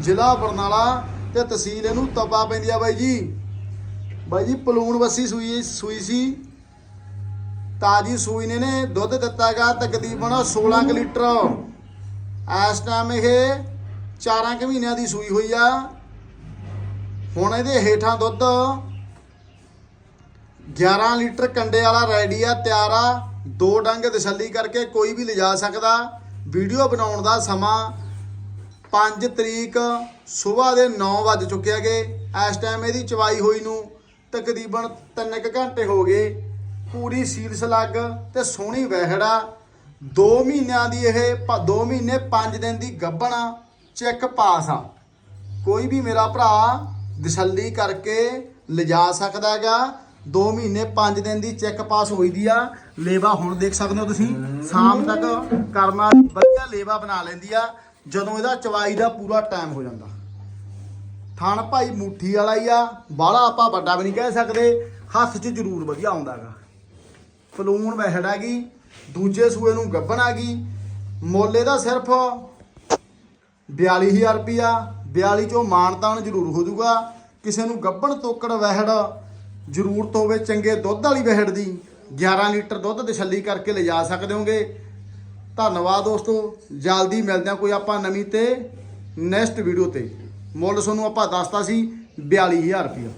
ਜ਼ਿਲ੍ਹਾ ਬਰਨਾਲਾ ਤੇ ਤਹਿਸੀਲ ਇਹਨੂੰ ਤਪਾ ਪੈਂਦੀ ਆ ਬਾਈ ਜੀ। ਬਾਈ ਜੀ, ਪਲੂਣ ਵੱਸੀ ਸੂਈ ਸੂਈ ਸੀ। ਤਾਜੀ ਸੂਈ ਨੇ ਨੇ ਦੁੱਧ ਦਿੱਤਾਗਾ ਤਕਰੀਬਨ 16 ਕੁ ਲੀਟਰ। ਇਸ ਟਾਈਮ ਇਹ 4 ਕੁ ਮਹੀਨਿਆਂ ਦੀ ਸੂਈ ਹੋਈ ਆ। ਹੁਣ ਇਹਦੇ ਹੇਠਾਂ ਦੁੱਧ 11 ਲੀਟਰ ਕੰਡੇ ਵਾਲਾ ਰੈਡੀ ਆ, ਤਿਆਰ ਆ। ਦੋ ਡੰਗ ਤਸੱਲੀ ਕਰਕੇ ਕੋਈ ਵੀ ਲਿਜਾ ਸਕਦਾ। ਵੀਡੀਓ ਬਣਾਉਣ ਦਾ ਸਮਾਂ 5 ਤਰੀਕ ਸਵੇਰ ਦੇ 9 ਵੱਜ ਚੁੱਕਿਆ ਹੈਗੇ। ਇਸ ਟਾਈਮ ਇਹਦੀ ਚਵਾਈ ਹੋਈ ਨੂੰ ਤਕਰੀਬਨ 3 ਘੰਟੇ ਹੋ ਗਏ। ਪੂਰੀ ਸੀਲ ਸਲੱਗ ਤੇ ਸੋਹਣੀ ਵਹਿੜਾ। 2 ਮਹੀਨਿਆਂ ਦੀ ਇਹ 2 ਮਹੀਨੇ 5 ਦਿਨ ਦੀ ਗੱਭਣ ਚੈੱਕ ਪਾਸ ਆ। ਕੋਈ ਵੀ ਮੇਰਾ ਭਰਾ ਦਸੱਲੀ ਕਰਕੇ ਲਿਜਾ ਸਕਦਾ ਹੈਗਾ। 2 ਮਹੀਨੇ 5 ਦਿਨ ਦੀ ਚੈੱਕ ਪਾਸ ਹੋਈ ਦੀ ਆ। ਲੇਵਾ ਹੁਣ ਦੇਖ ਸਕਦੇ ਹੋ ਤੁਸੀਂ। ਸ਼ਾਮ ਤੱਕ ਕਰਮਾ ਵਧੀਆ ਲੇਵਾ ਬਣਾ ਲੈਂਦੀ ਆ। ਜਦੋਂ ਇਹਦਾ ਚਵਾਈ ਦਾ ਪੂਰਾ ਟਾਈਮ ਹੋ ਜਾਂਦਾ। ਥਣ ਭਾਈ ਮੁੱਠੀ ਵਾਲਾ ਹੀ ਆ, ਬਾਹਲਾ ਆਪਾਂ ਵੱਡਾ ਵੀ ਨਹੀਂ ਕਹਿ ਸਕਦੇ, ਹੱਥ 'ਚ ਜ਼ਰੂਰ ਵਧੀਆ ਆਉਂਦਾਗਾ ਫਲੂਣ ਵਹਿੜ ਹੈਗੀ ਦੂਜੇ ਸੂਏ ਨੂੰ ਗੱਭਣ ਹੈਗੀ ਮੋਲੇ ਦਾ ਸਿਰਫ 42000 ਰੁਪਿਆ 42 ਚੋਂ ਮਾਨਤਾਨ ਜ਼ਰੂਰ ਹੋ ਜਾਊਗਾ। ਕਿਸੇ ਨੂੰ ਗੱਭਣ ਤੋਕੜ, ਵਹਿੜ ਜ਼ਰੂਰਤ ਹੋਵੇ ਚੰਗੇ ਦੁੱਧ ਵਾਲੀ ਵਹਿੜ ਦੀ 11 ਲੀਟਰ ਦੁੱਧ ਤਸੱਲੀ ਕਰਕੇ ਲਿਜਾ ਸਕਦੇ ਹੋਗੇ। ਧੰਨਵਾਦ ਦੋਸਤੋ। ਜਲਦੀ ਮਿਲਦੇ ਹਾਂ ਕੋਈ ਆਪਾਂ ਨਵੀਂ ਤੇ ਨੈਕਸਟ ਵੀਡੀਓ ਤੇ। ਮੁੱਲ ਤੁਹਾਨੂੰ ਆਪਾਂ ਦੱਸਤਾ ਸੀ 42000 ਰੁਪਿਆ